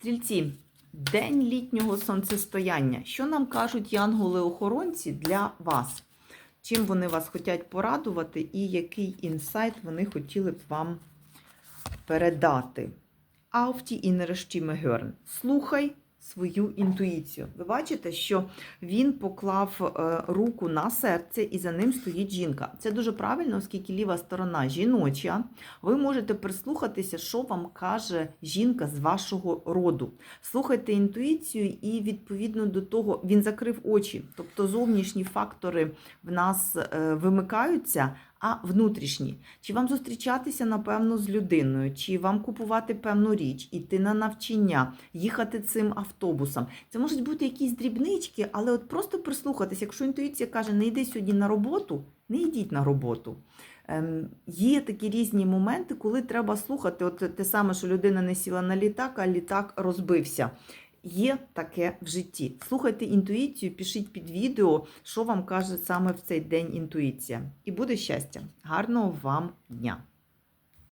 Стрільці, день літнього сонцестояння. Що нам кажуть янголи-охоронці для вас? Чим вони вас хочуть порадувати, і який інсайт вони хотіли б вам передати? Auf die innere Stimme. Слухай свою інтуїцію. Ви бачите, що він поклав е, руку на серце і за ним стоїть жінка. Це дуже правильно, оскільки ліва сторона жіноча. Ви можете прислухатися, що вам каже жінка з вашого роду. Слухайте інтуїцію, і відповідно до того він закрив очі. Тобто зовнішні фактори в нас е, вимикаються, а внутрішні. Чи вам зустрічатися, напевно, з людиною, чи вам купувати певну річ, іти на навчання, їхати цим автобусом. Це можуть бути якісь дрібнички, але от просто прислухатись, якщо інтуїція каже, не йди сьогодні на роботу, не йдіть на роботу. Ем, є такі різні моменти, коли треба слухати. От те саме, що людина не сіла на літак, а літак розбився. Є таке в житті. Слухайте інтуїцію, пишіть під відео, що вам каже саме в цей день інтуїція. І буде щастя. Гарного вам дня!